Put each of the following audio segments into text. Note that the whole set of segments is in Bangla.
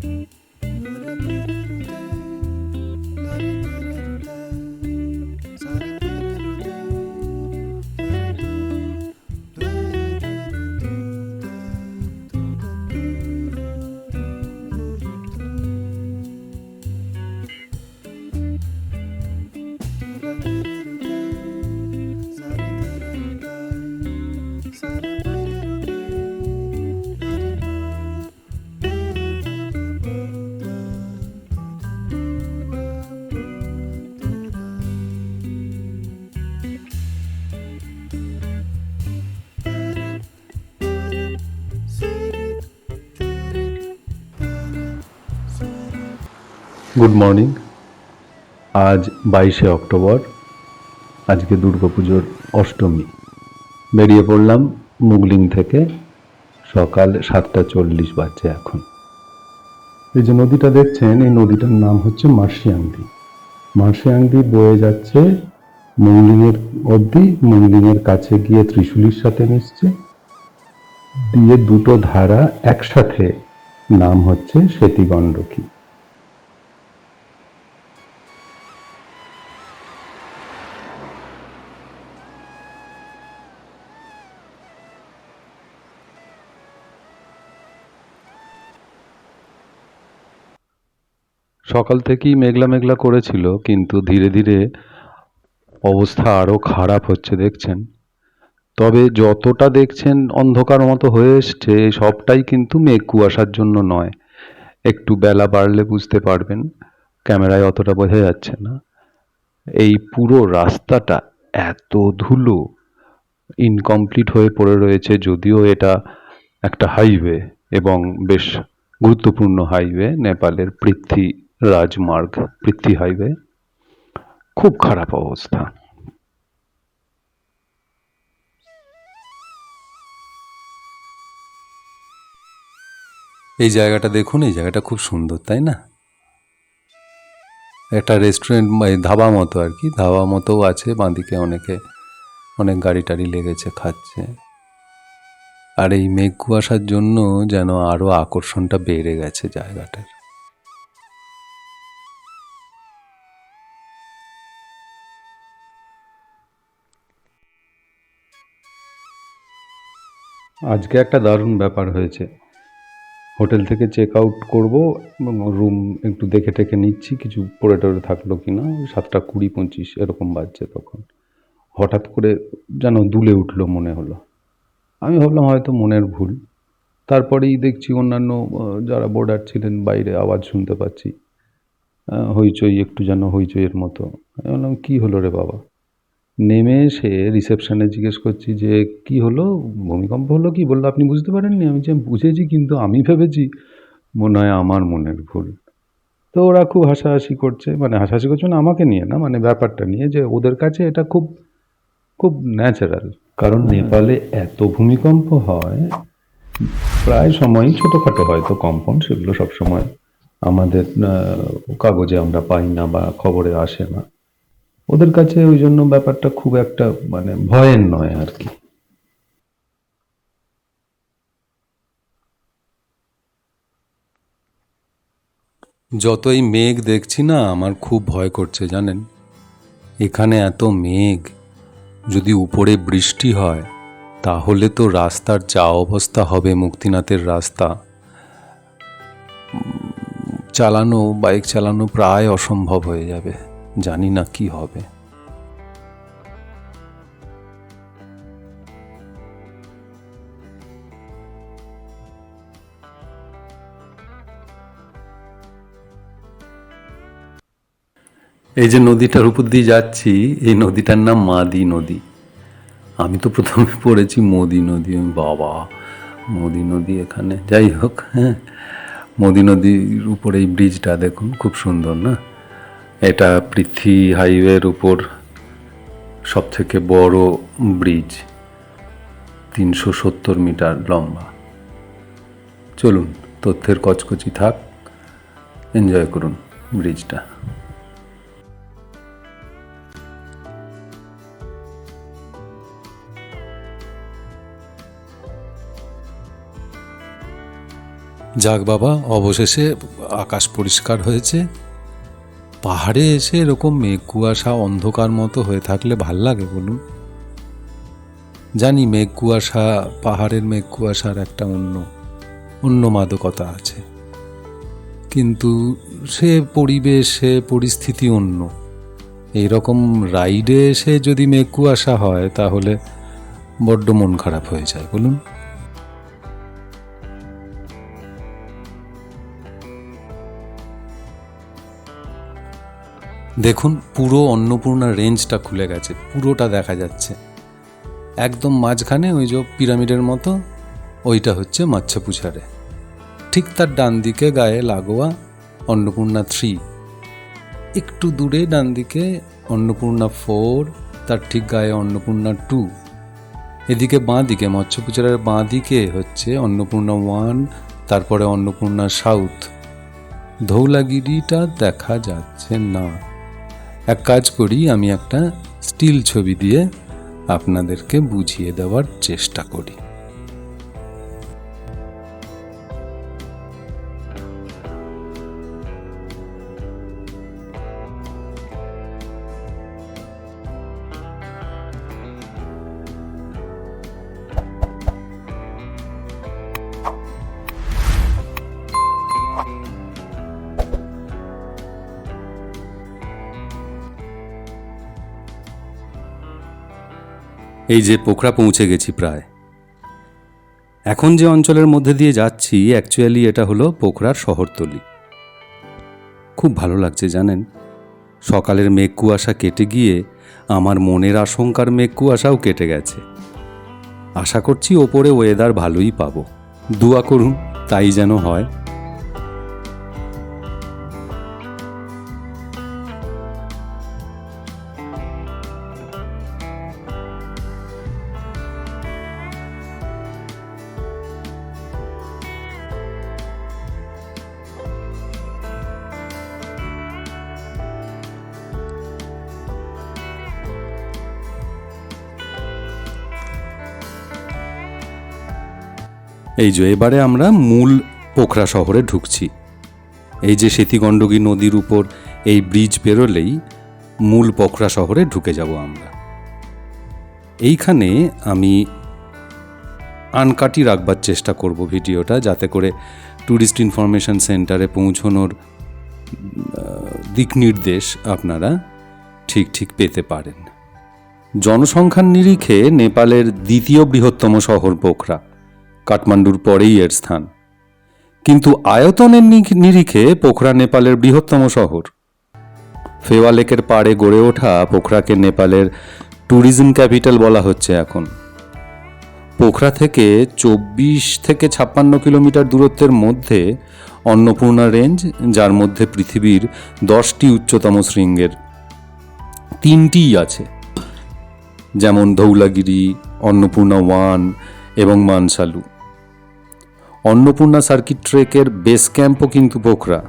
Bye. গুড মর্নিং আজ বাইশে অক্টোবর, আজকে দুর্গাপুজোর অষ্টমী। বেরিয়ে পড়লাম মুগলিং থেকে সকাল সাতটা চল্লিশ বাজছে এখন। এই যে নদীটা দেখছেন, এই নদীটার নাম হচ্ছে মার্শিয়াংদি। মার্শিয়াংদি বয়ে যাচ্ছে মুংলিংয়ের অবধি মুংলিংয়ের কাছে গিয়ে ত্রিশুলির সাথে মিশছে। দিয়ে দুটো ধারা একসাথে নাম হচ্ছে সেতিগণ্ডকী। সকাল থেকেই মেঘলা মেঘলা করেছিল, কিন্তু ধীরে ধীরে অবস্থা আরও খারাপ হচ্ছে, দেখছেন। তবে যতটা দেখছেন, অন্ধকার মতো হয়ে এসছে সবটাই কিন্তু মেঘ কুয়াশার জন্য নয়। একটু বেলা বাড়লে বুঝতে পারবেন, ক্যামেরায় অতটা বোঝা যাচ্ছে না। এই পুরো রাস্তাটা এত ধুলো ইনকমপ্লিট হয়ে পড়ে রয়েছে, যদিও এটা একটা হাইওয়ে এবং বেশ গুরুত্বপূর্ণ হাইওয়ে নেপালের পৃথ্বী রাজমার্গ পৃথ্বী হাইওয়ে, খুব খারাপ অবস্থা। এই জায়গাটা দেখুন, এই জায়গাটা খুব সুন্দর, তাই না? একটা রেস্টুরেন্ট ধাবা মতো আর কি, ধাবা মতোও আছে, বাঁদিকে অনেকে, অনেক গাড়ি টাড়ি লেগেছে, খাচ্ছে। আর এই মেঘ কুয়াশার জন্য যেন আরও আকর্ষণটা বেড়ে গেছে জায়গাটার। আজকে একটা দারুণ ব্যাপার হয়েছে। হোটেল থেকে চেক আউট করব এবং রুম একটু দেখে টেকে নিচ্ছি, কিছু পড়ে টরে থাকল কি না সাতটা কুড়ি পঁচিশ, এরকম বাজছে তখন। হঠাৎ করে যেন দুলে উঠল মনে হলো। আমি ভাবলাম হয়তো মনের ভুল। তারপরেই দেখছি অন্যান্য যারা বোর্ডার ছিলেন, বাইরে আওয়াজ শুনতে পাচ্ছি। হইচই, একটু যেন হইচইয়ের মতো। আমি বললাম, কী হলো রে বাবা? নেমে এসে রিসেপশনে জিজ্ঞেস করছি যে, কি হলো? ভূমিকম্প হলো কি? বলল, আপনি বুঝতে পারেননি, আমি যে বুঝেছি কিন্তু আমি ভেবেছি। মনে হয় আমার মনের ভুল। তো ওরা খুব হাসাহাসি করছে মানে হাসাহাসি করছে মানে আমাকে নিয়ে না মানে ব্যাপারটা নিয়ে যে ওদের কাছে এটা খুব খুব ন্যাচারাল কারণ নেপালে এত ভূমিকম্প হয়, প্রায় সময়ই ছোটোখাটো হয়তো কম্পন, সেগুলো সবসময় আমাদের কাগজে আমরা পাই না বা খবরে আসে না। ওদের কাছে ওই জন্য ব্যাপারটা খুব একটা মানে ভয়ের নয় আর কি। যতই মেঘ দেখছি না, আমার খুব ভয় করছে জানেন। এখানে এত মেঘ, যদি উপরে বৃষ্টি হয়, তাহলে তো রাস্তার যা অবস্থা হবে মুক্তিনাথের রাস্তা। চালানো, বাইক চালানো প্রায় অসম্ভব হয়ে যাবে। জানি না কি হবে। এই যে নদীটার উপর দিয়ে যাচ্ছি, এই নদীটার নাম মাদি নদী। আমি তো প্রথমে পড়েছি মোদি নদী। বাবা, মোদি নদী এখানে। যাই হোক হ্যাঁ মোদি নদীর উপরে এই ব্রিজটা দেখুন, খুব সুন্দর, না? এটা পৃথ্বী হাইওয়ের উপর সব থেকে বড় ব্রিজ, তিনশো সত্তর মিটার লম্বা। চলুন, তথ্যের কচকচি থাক, এনজয় করুন ব্রিজটা। যাক বাবা, অবশেষে আকাশ পরিষ্কার হয়েছে। পাহাড়ে এসে এরকম মেঘ কুয়াশা অন্ধকার মতো হয়ে থাকলে ভালো লাগে বলুন? জানি মেঘ কুয়াশা পাহাড়ের মেঘ কুয়াশার একটা অন্য অন্য মাদকতা আছে। কিন্তু সে পরিবেশ, সে পরিস্থিতি অন্য। এইরকম রাইডে এসে যদি মেঘ কুয়াশা হয়, তাহলে বড্ড মন খারাপ হয়ে যায়, বলুন? দেখুন, পুরো অন্নপূর্ণা রেঞ্জটা খুলে গেছে, পুরোটা দেখা যাচ্ছে। একদম মাঝখানে ওই যে পিরামিডের মতো, ওইটা হচ্ছে মাচ্ছাপুছারে ঠিক তার ডান দিকে গায়ে লাগোয়া অন্নপূর্ণা থ্রি। একটু দূরে ডান দিকে অন্নপূর্ণা ফোর, তার ঠিক গায়ে অন্নপূর্ণা টু। এদিকে বাঁ দিকে মৎস্যপুচারের বাঁ দিকে হচ্ছে অন্নপূর্ণা ওয়ান, তারপরে অন্নপূর্ণা সাউথ। ধৌলাগিরিটা দেখা যাচ্ছে না। এক কাজ করি আমি একটা স্টিল ছবি দিয়ে আপনাদেরকে বুঝিয়ে দেওয়ার চেষ্টা করি। এই যে পোখরা পৌঁছে গেছি প্রায়। এখন যে অঞ্চলের মধ্যে দিয়ে যাচ্ছি অ্যাকচুয়ালি এটা হলো পোখরার শহরতলি। খুব ভালো লাগছে জানেন? সকালের মেঘ কুয়াশা কেটে গিয়ে আমার মনের আশঙ্কার মেঘ কুয়াশাও কেটে গেছে। আশা করছি ওপরে ওয়েদার ভালোই পাবো। দুয়া করুন, তাই যেন হয়। এই যে, এবারে আমরা মূল পোখরা শহরে ঢুকছি। এই যে সেতিগণ্ডকী নদীর উপর এই ব্রিজ পেরোলেই মূল পোখরা শহরে ঢুকে যাব আমরা। এইখানে আমি আনকাটি রাখবার চেষ্টা করব ভিডিওটা, যাতে করে ট্যুরিস্ট ইনফরমেশন সেন্টারে পৌঁছনোর দিক নির্দেশ আপনারা ঠিক ঠিক পেতে পারেন। জনসংখ্যার নিরিখে নেপালের দ্বিতীয় বৃহত্তম শহর পোখরা। কাঠমান্ডুর পরেই এর স্থান। কিন্তু আয়তনের নিরিখে পোখরা নেপালের বৃহত্তম শহর। ফেওয়া লেকের পাড়ে গড়ে ওঠা পোখরাকে নেপালের ট্যুরিজম ক্যাপিটাল বলা হচ্ছে এখন। পোখরা থেকে চব্বিশ থেকে ছাপ্পান্ন কিলোমিটার দূরত্বের মধ্যে অন্নপূর্ণা রেঞ্জ, যার মধ্যে পৃথিবীর দশটি উচ্চতম শৃঙ্গের তিনটিই আছে। যেমন ধৌলাগিরি, অন্নপূর্ণা ওয়ান এবং মানসালু। অন্নপূর্ণা সার্কিট ট্রেকের বেস ক্যাম্পও কিন্তু পোখরা।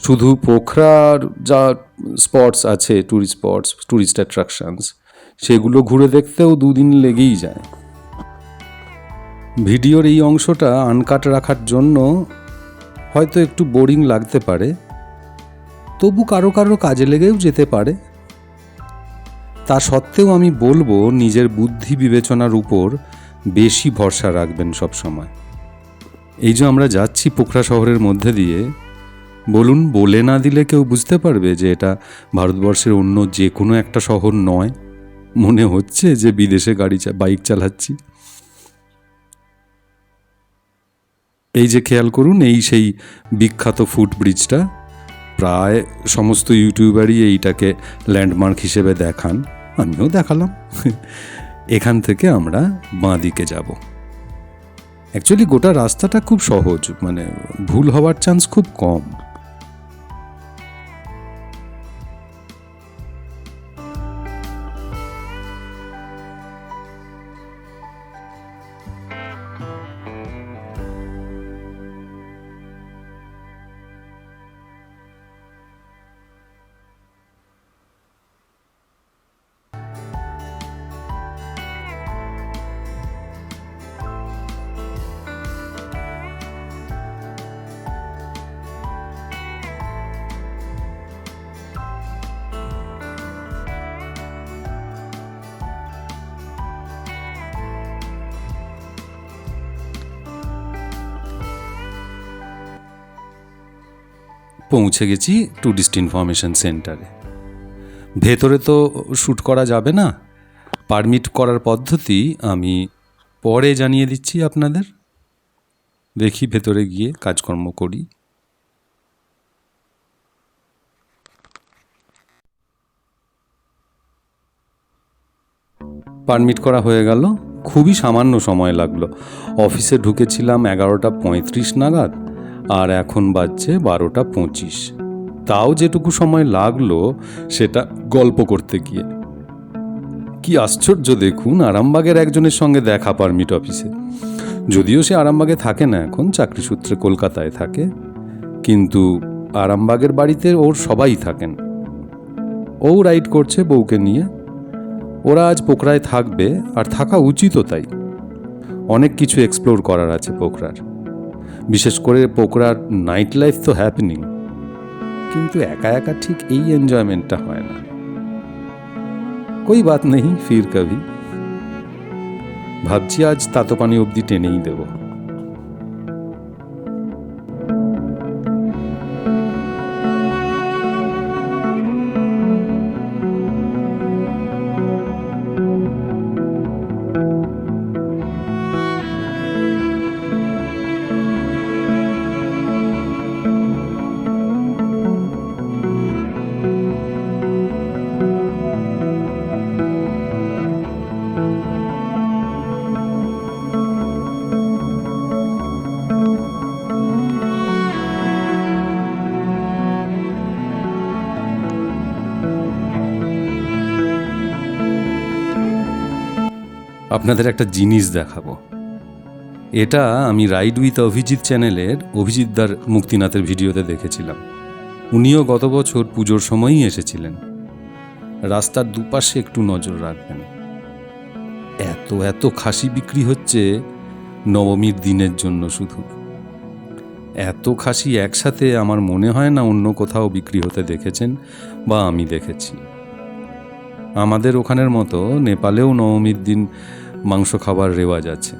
শুধু পোখরার যা স্পটস আছে ট্যুরিস্ট স্পটস ট্যুরিস্ট অ্যাট্রাকশনস সেগুলো ঘুরে দেখতেও দুদিন লেগেই যায়। ভিডিওর এই অংশটা আনকাট রাখার জন্য হয়তো একটু বোরিং লাগতে পারে, তবু কারও কারও কাজে লেগেও যেতে পারে। তা সত্ত্বেও আমি বলব, নিজের বুদ্ধি বিবেচনার উপর বেশি ভরসা রাখবেন সব সময়। এই যে আমরা যাচ্ছি পোখরা শহরের মধ্যে দিয়ে, বলুন, বলে না দিলে কেউ বুঝতে পারবে যে এটা ভারতবর্ষের অন্য যে কোনো একটা শহর নয়। মনে হচ্ছে যে বিদেশে গাড়ি বাইক চালাচ্ছি। এই যে খেয়াল করুন, এই সেই বিখ্যাত ফুট ব্রিজটা প্রায় সমস্ত ইউটিউবারই এইটাকে ল্যান্ডমার্ক হিসেবে দেখান। আমিও দেখালাম। এখান থেকে আমরা বাঁ দিকে যাব। অ্যাকচুয়ালি গোটা রাস্তাটা খুব সহজ মানে ভুল হওয়ার চান্স খুব কম। পৌঁছে গেছি ট্যুরিস্ট ইনফরমেশন সেন্টারে ভেতরে তো শ্যুট করা যাবে না। পারমিট করার পদ্ধতি আমি পরে জানিয়ে দিচ্ছি আপনাদের। দেখি ভেতরে গিয়ে কাজকর্ম করি। পারমিট করা হয়ে গেল। খুবই সামান্য সময় লাগল। অফিসে ঢুকেছিলাম এগারোটা পঁয়ত্রিশ নাগাদ। আর এখন বাজছে বারোটা পঁচিশ। তাও যেটুকু সময় লাগল, সেটা গল্প করতে গিয়ে। কি আশ্চর্য দেখুন, আরামবাগের একজনের সঙ্গে দেখা পারমিট অফিসে। যদিও সে আরামবাগে থাকে না এখন, চাকরি সূত্রে কলকাতায় থাকে। কিন্তু আরামবাগের বাড়িতে ওর সবাই থাকেন। ও রাইড করছে বউকে নিয়ে। ওরা আজ পোখরায় থাকবে, আর থাকা উচিতও তাই। অনেক কিছু এক্সপ্লোর করার আছে পোখরার। বিশেষ করে পোকরার নাইট লাইফ তো হ্যাপেনিং কিন্তু একা একা ঠিক এই এনজয়মেন্টটা হয় না। কই বাত নেই ফির কভি ভাবছি আজ তাতোপানি অবধি টেনেই দেব। আপনাদের একটা জিনিস দেখাবো। এটা আমি রাইড উইথ অভিজিৎ চ্যানেলের অভিজিৎদার মুক্তিনাথের ভিডিওতে দেখেছিলাম। উনিও গত বছর পুজোর সময়ই এসেছিলেন। রাস্তার দুপাশে একটু নজর রাখবেন। এত এত খাসি বিক্রি হচ্ছে নবমীর দিনের জন্য শুধু। এত খাসি একসাথে আমার মনে হয় না অন্য কোথাও বিক্রি হতে দেখেছেন বা আমি দেখেছি। আমাদের ওখানের মতো নেপালেও নবমীর দিন মাংস খাবার রেওয়াজ আছে।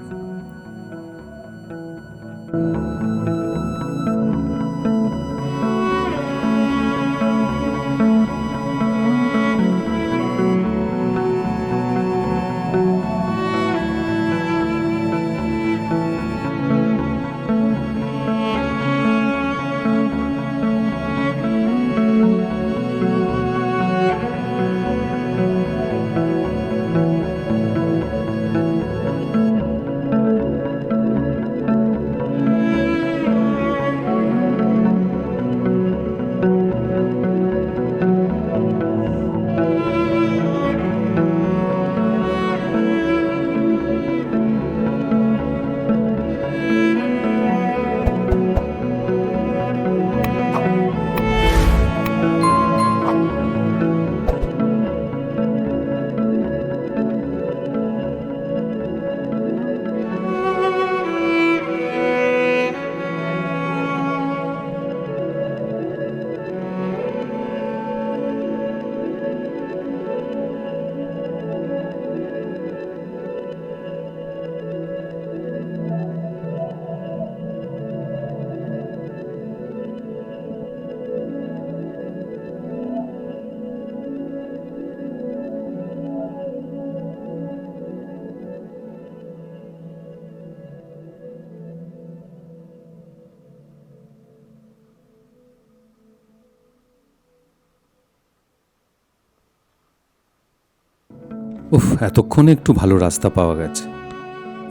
উফ, এতক্ষণে একটু ভালো রাস্তা পাওয়া গেছে।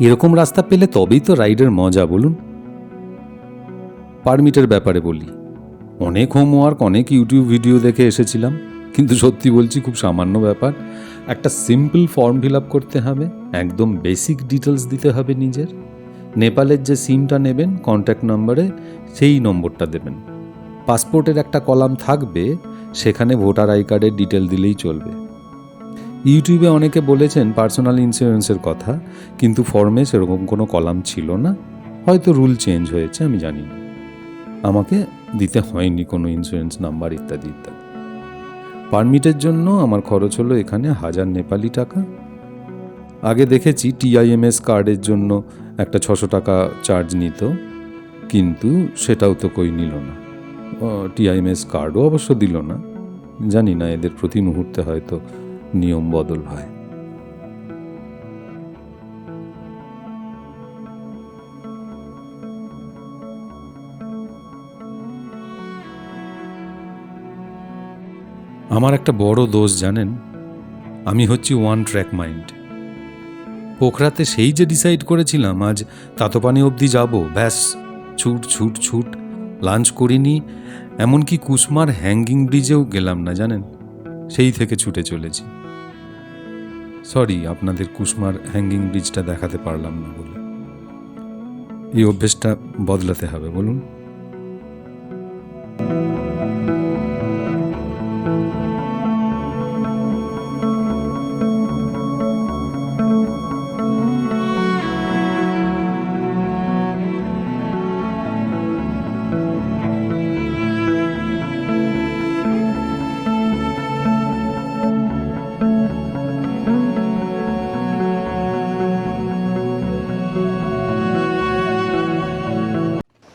এরকম রাস্তা পেলে তবেই তো রাইডের মজা, বলুন। পারমিটের ব্যাপারে বলি। অনেক হোমওয়ার্ক, অনেক ইউটিউব ভিডিও দেখে এসেছিলাম। কিন্তু সত্যি বলছি, খুব সামান্য ব্যাপার। একটা সিম্পল ফর্ম ফিল আপ করতে হবে, একদম বেসিক ডিটেলস দিতে হবে নিজের। নেপালের যে সিমটা নেবেন, কন্ট্যাক্ট নম্বরে, সেই নম্বরটা দেবেন। পাসপোর্টের একটা কলাম থাকবে, সেখানে ভোটার আই কার্ডের ডিটেল দিলেই চলবে। ইউটিউবে অনেকে বলেছেন পার্সোনাল ইন্স্যুরেন্সের কথা, কিন্তু ফর্মে সেরকম কোনো কলাম ছিল না। হয়তো রুল চেঞ্জ হয়েছে, আমি জানি না। আমাকে দিতে হয়নি কোনো ইন্স্যুরেন্স নাম্বার ইত্যাদি ইত্যাদি। পারমিটের জন্য আমার খরচ হলো এখানে হাজার নেপালি টাকা। আগে দেখেছি টিআইএমএস কার্ডের জন্য একটা ছশো টাকা চার্জ নিত, কিন্তু সেটাও তো কই নিল না। টিআইএমএস কার্ডও অবশ্য দিল না। জানি না, এদের প্রতি মুহূর্তে হয়তো নিয়ম বদল হয়। আমার একটা বড় দোষ জানেন? আমি হচ্ছি ওয়ান ট্র্যাক মাইন্ড পোখরাতে সেই যে ডিসাইড করেছিলাম, আজ তাতোপানি অবধি যাব, ব্যাস, ছুট ছুট ছুট লাঞ্চ করিনি, এমনকি কুসমার হ্যাঙ্গিং ব্রিজেও গেলাম না, জানেন? সেই থেকে ছুটে চলেছি। সরি আপনাদের কুসমার হ্যাঙ্গিং ব্রিজটা দেখাতে পারলাম না বলে। এই অভ্যেসটা বদলাতে হবে বলুন।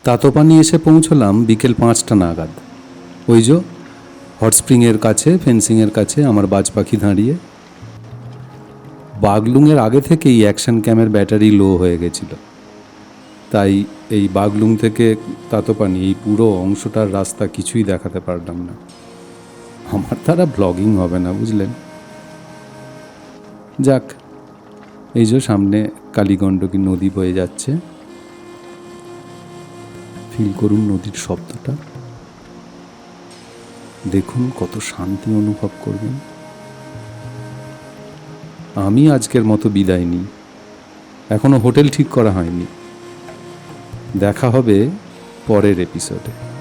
তাতোপানি এসে পৌঁছলাম বিকেল পাঁচটা নাগাদ। ওই যে, হট স্প্রিংয়ের কাছে, ফেন্সিংয়ের কাছে আমার বাজ পাখি দাঁড়িয়ে। বাগলুংয়ের আগে থেকেই অ্যাকশন ক্যামের ব্যাটারি লো হয়ে গেছিল। তাই এই বাগলুং থেকে তাতোপানি এই পুরো অংশটার রাস্তা কিছুই দেখাতে পারলাম না। আমার দ্বারা ব্লগিং হবে না, বুঝলেন? যাক, এই যে সামনে কালীগণ্ডকী নদী বয়ে যাচ্ছে। ফিল করুন নদীর শব্দটা। দেখুন কত শান্তি অনুভব করবেন। আমি আজকের মতো বিদায় নিই। এখনও হোটেল ঠিক করা হয়নি। দেখা হবে পরের এপিসোডে